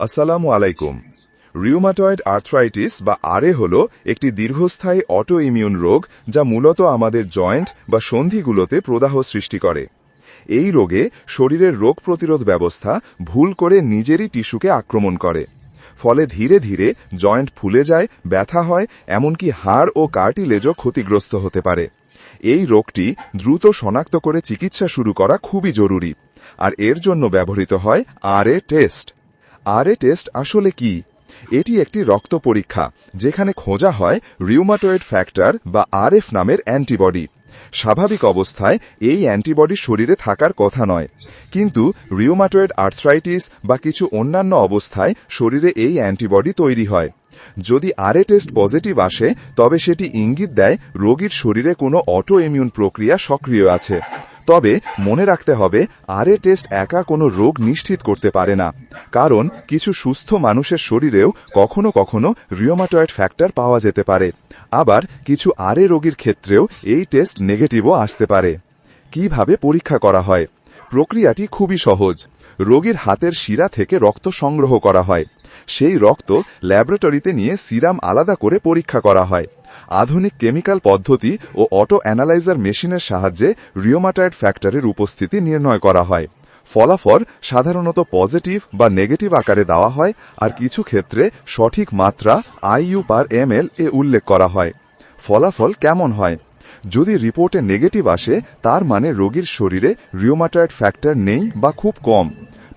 আসসালামু আলাইকুম। Rheumatoid arthritis বা আরে হল একটি দীর্ঘস্থায়ী অটো ইমিউন রোগ যা মূলত আমাদের জয়েন্ট বা সন্ধিগুলোতে প্রদাহ সৃষ্টি করে। এই রোগে শরীরের রোগ প্রতিরোধ ব্যবস্থা ভুল করে নিজেরই টিস্যুকে আক্রমণ করে। ফলে ধীরে ধীরে জয়েন্ট ফুলে যায়, ব্যথা হয়, এমনকি হাড় ও কার্টিলেজও ক্ষতিগ্রস্ত হতে পারে। এই রোগটি দ্রুত শনাক্ত করে চিকিৎসা শুরু করা খুবই জরুরি। আর এর জন্য ব্যবহৃত হয় আরএ টেস্ট। আরএ টেস্ট আসলে কি? এটি একটি রক্ত পরীক্ষা, যেখানে খোঁজা হয় রিউমাটয়েড ফ্যাক্টর বা আরএফ নামের অ্যান্টিবডি। স্বাভাবিক অবস্থায় এই অ্যান্টিবডি শরীরে থাকার কথা নয়। কিন্তু রিউমাটয়েড আর্থ্রাইটিস বা কিছু অন্যান্য অবস্থায় শরীরে এই অ্যান্টিবডি তৈরি হয়। যদি আরএ টেস্ট পজিটিভ আসে, তবে সেটি ইঙ্গিত দেয় রোগীর শরীরে কোনো অটো ইমিউন প্রক্রিয়া সক্রিয় আছে। তবে মনে রাখতে হবে আরএ টেস্ট একা কোনো রোগ নিশ্চিত করতে পারে না। কারণ কিছু সুস্থ মানুষের শরীরেও কখনো কখনো রিওমাটয়েড ফ্যাক্টর পাওয়া যেতে পারে। আবার কিছু আরএ রোগীর ক্ষেত্রেও এই টেস্ট নেগেটিভও আসতে পারে। কীভাবে পরীক্ষা করা হয়? প্রক্রিয়াটি খুবই সহজ। রোগীর হাতের শিরা থেকে রক্ত সংগ্রহ করা হয়। সেই রক্ত ল্যাবরেটরিতে নিয়ে সিরাম আলাদা করে পরীক্ষা করা হয়। আধুনিক কেমিক্যাল পদ্ধতি ও অটো অ্যানালাইজার মেশিনের সাহায্যে রিওমাটায়েড ফ্যাক্টরের উপস্থিতি নির্ণয় করা হয়। ফলাফল সাধারণত পজিটিভ বা নেগেটিভ আকারে দেওয়া হয় আর কিছু ক্ষেত্রে সঠিক মাত্রা আইইউ পার এম এল এ উল্লেখ করা হয়। ফলাফল কেমন হয়? যদি রিপোর্টে নেগেটিভ আসে, তার মানে রোগীর শরীরে রিওমাটয়েড ফ্যাক্টর নেই বা খুব কম।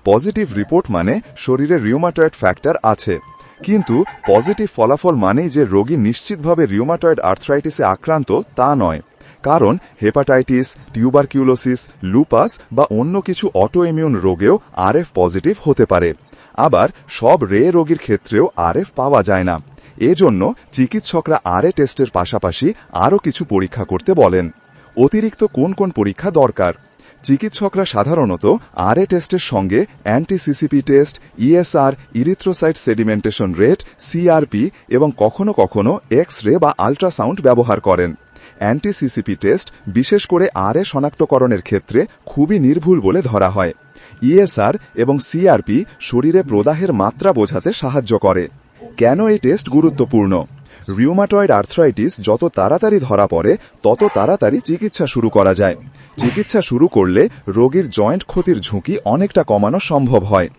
পজিটিভ রিপোর্ট মানে শরীরে রিওমাটয়েড ফ্যাক্টর আছে। কিন্তু পজিটিভ ফলাফল মানেই যে রোগী নিশ্চিতভাবে রিউমাটয়েড আর্থ্রাইটিসে আক্রান্ত, তা নয়। কারণ হেপাটাইটিস টিউবারকিউলোসিস লুপাস বা অন্য কিছু অটো ইমিউন রোগেও আরএফ পজিটিভ হতে পারে। আবার সব রে রোগীর ক্ষেত্রেও আরএফ পাওয়া যায় না। এজন্য চিকিৎসকরা আরএ টেস্টের পাশাপাশি আরও কিছু পরীক্ষা করতে বলেন। অতিরিক্ত কোন কোন পরীক্ষা দরকার? চিকিৎসকরা সাধারণত আরএ টেস্টের সঙ্গে anti CCP test, ESR, erythrocyte sedimentation rate, CRP এবং কখনো কখনো এক্স রে বা আল্ট্রাসাউন্ড ব্যবহার করেন। অ্যান্টিসিসিপি টেস্ট বিশেষ করে আরএ শনাক্তকরণের ক্ষেত্রে খুবই নির্ভুল বলে ধরা হয়। ইএসআর এবং সিআরপি শরীরে প্রদাহের মাত্রা বোঝাতে সাহায্য করে। কেন এই টেস্ট গুরুত্বপূর্ণ? রিউমাটয়েড আর্থ্রাইটিস যত তাড়াতাড়ি ধরা পড়ে, তত তাড়াতাড়ি চিকিৎসা শুরু করা যায়। চিকিৎসা শুরু করলে রোগীর জয়েন্ট ক্ষতির ঝুঁকি অনেকটা কমানো সম্ভব হয়।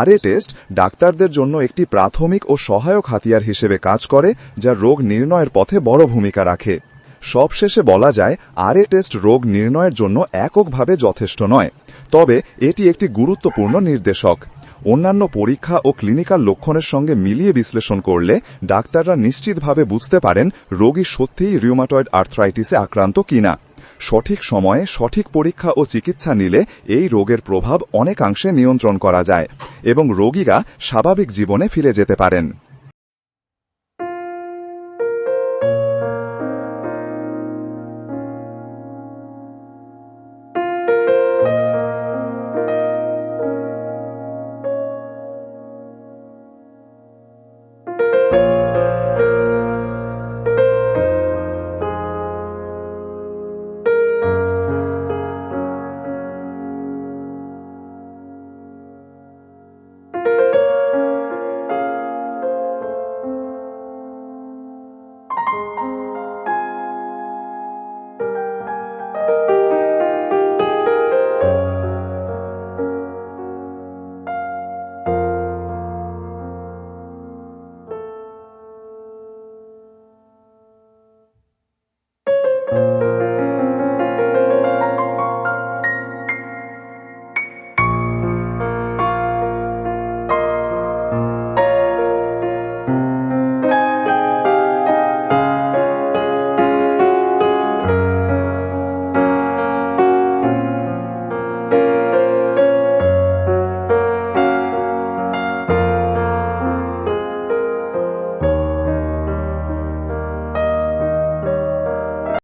আরএ টেস্ট ডাক্তারদের জন্য একটি প্রাথমিক ও সহায়ক হাতিয়ার হিসেবে কাজ করে, যা রোগ নির্ণয়ের পথে বড় ভূমিকা রাখে। সবশেষে বলা যায়, আরএ টেস্ট রোগ নির্ণয়ের জন্য এককভাবে যথেষ্ট নয়, তবে এটি একটি গুরুত্বপূর্ণ নির্দেশক। অন্যান্য পরীক্ষা ও ক্লিনিক্যাল লক্ষণের সঙ্গে মিলিয়ে বিশ্লেষণ করলে ডাক্তাররা নিশ্চিতভাবে বুঝতে পারেন রোগী সত্যিই রিউমাটয়েড আর্থ্রাইটিসে আক্রান্ত কিনা। সঠিক সময়ে সঠিক পরীক্ষা ও চিকিৎসা নিলে এই রোগের প্রভাব অনেকাংশে নিয়ন্ত্রণ করা যায় এবং রোগীরা স্বাভাবিক জীবনে ফিরে যেতে পারেন।